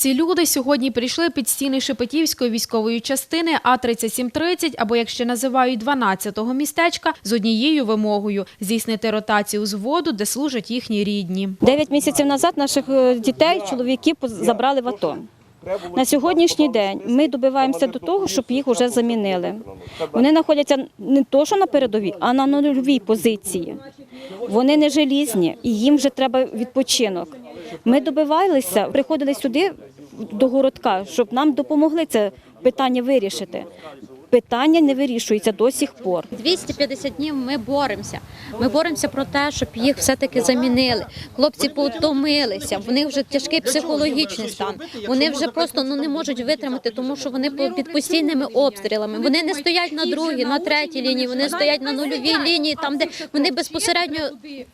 Ці люди сьогодні прийшли під стіни Шепетівської військової частини А3730, або як ще називають 12-го містечка, з однією вимогою – здійснити ротацію з воду, де служать їхні рідні. Дев'ять місяців назад наших е, дітей, чоловіків поз- забрали в АТО. На сьогоднішній день ми добиваємося до того, щоб їх вже замінили. Вони знаходяться не то, що на передовій, а на нульовій позиції. Вони не желізні і їм вже треба відпочинок. Ми добивалися, приходили сюди до городка, щоб нам допомогли це питання вирішити. Питання не вирішується до сих пор. 250 днів ми боремося. Ми боремося про те, щоб їх все-таки замінили. Хлопці потомилися, в них вже тяжкий психологічний стан. Вони вже просто ну не можуть витримати, тому що вони по- під постійними обстрілами. Вони не стоять на другій, на третій лінії, вони стоять на нульовій лінії, там де вони безпосередньо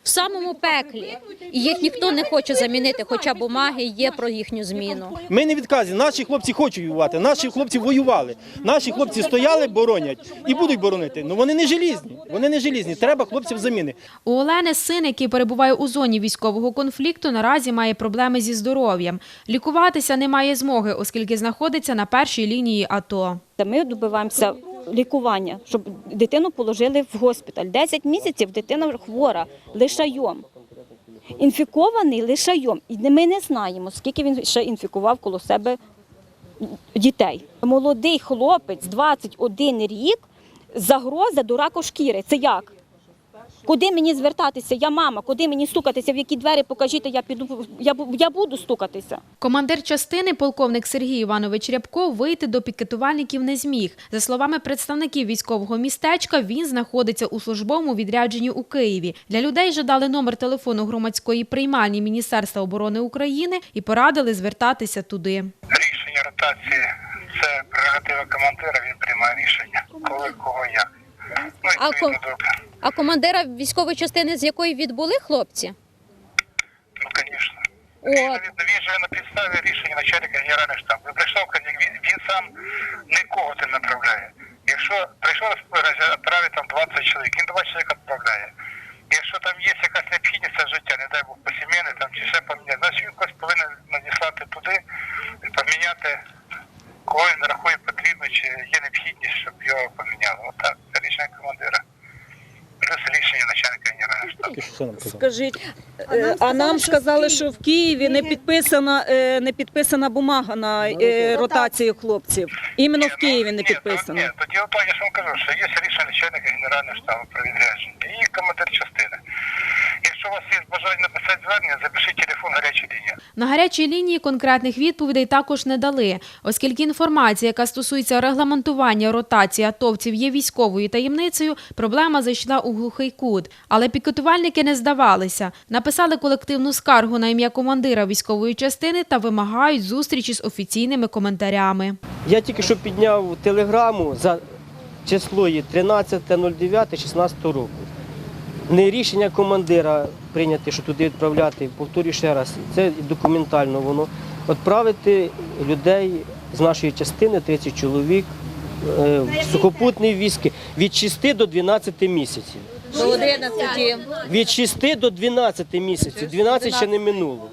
в самому пеклі. І їх ніхто не хоче замінити, хоча бумаги є про їхню зміну. Ми не відказі. Наші хлопці хочуть воювати. Наші хлопці воювали. Наші хлопці стояли, боронять і будуть боронити. Ну вони не желізні. Вони не желізні. Треба хлопців заміни. У Олени син, який перебуває у зоні військового конфлікту, наразі має проблеми зі здоров'ям. Лікуватися не має змоги, оскільки знаходиться на першій лінії АТО. Ми добиваємося лікування, щоб дитину положили в госпіталь. 10 місяців дитина хвора лишайом. Інфікований лишайом. І ми не знаємо, скільки він ще інфікував коло себе дітей. Молодий хлопець, 21 рік, загроза до раку шкіри. Це як? Куди мені звертатися? Я мама, куди мені стукатися? В які двері покажіть, я піду, я, я буду стукатися. Командир частини, полковник Сергій Іванович Рябков, вийти до пікетувальників не зміг. За словами представників військового містечка, він знаходиться у службовому відрядженні у Києві. Для людей же дали номер телефону громадської приймальні Міністерства оборони України і порадили звертатися туди. Ротації це прерогатива командира, він приймає рішення, коли кого як. Ну, А відповідно ко- до А командира військової частини, з якої відбули хлопці? ну, звісно. От. Він, він же на підставі рішення начальника генерального штабу. Прийшов, він, він сам нікого не направляє. Якщо прийшов відправити там 20 чоловік, він 20 чоловік відправляє. Якщо там є якась необхідність життя, не дай Бог по сімейне там чи ще поміняти, значить він когось повинен надіслати туди, поміняти, кого він рахує потрібно, чи є необхідність, щоб його поміняли. Отак, це рішення командира. Плюс рішення начальника генерального штабу. Нам казали? Скажіть, е, а нам сказали, що в Києві не підписана е, не підписана бумага на е, ротацію хлопців. Іменно в Києві не підписано. Ні, тоді я ж вам кажу, що є рішення начальника генерального штабу про відрядження і командир частини. Якщо у вас є бажання написати звернення, запишіть телефон гарячої лінії. На гарячій лінії конкретних відповідей також не дали, оскільки інформація, яка стосується регламентування ротації атовців, є військовою таємницею, проблема зайшла у глухий кут. Але пікетувальники не здавалися. Написали колективну скаргу на ім'я командира військової частини та вимагають зустрічі з офіційними коментарями. Я тільки що підняв телеграму за число є 13.09.16 року. Не рішення командира прийняти, що туди відправляти, повторюю ще раз, це документально воно. Відправити людей з нашої частини, 30 чоловік, е, в сухопутні військи від 6 до 12 місяців. До 11. Від 6 до 12 місяців, 12 ще не минуло.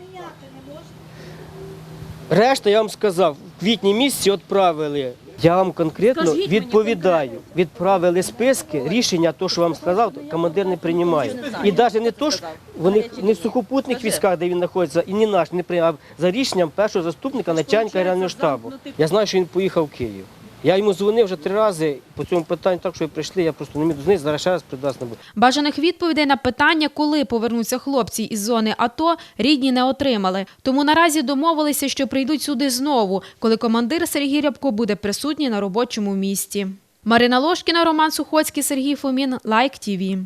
Решта, я вам сказав, в квітні місяці відправили. Я вам конкретно відповідаю. Відправили списки, рішення, то, що вам сказав, то командир не приймає. І навіть не то, що вони не в сухопутних військах, де він знаходиться, і не наш, не приймає, а за рішенням першого заступника начальника реального штабу. Я знаю, що він поїхав в Київ. Я йому дзвонив вже три рази по цьому питанню, так що прийшли, я просто не міг дозвонити, зараз ще раз придасть не буду. Бажаних відповідей на питання, коли повернуться хлопці із зони АТО, рідні не отримали. Тому наразі домовилися, що прийдуть сюди знову, коли командир Сергій Рябко буде присутній на робочому місці. Марина Лошкіна, Роман Сухоцький, Сергій Фомін, Лайк ТІВІ.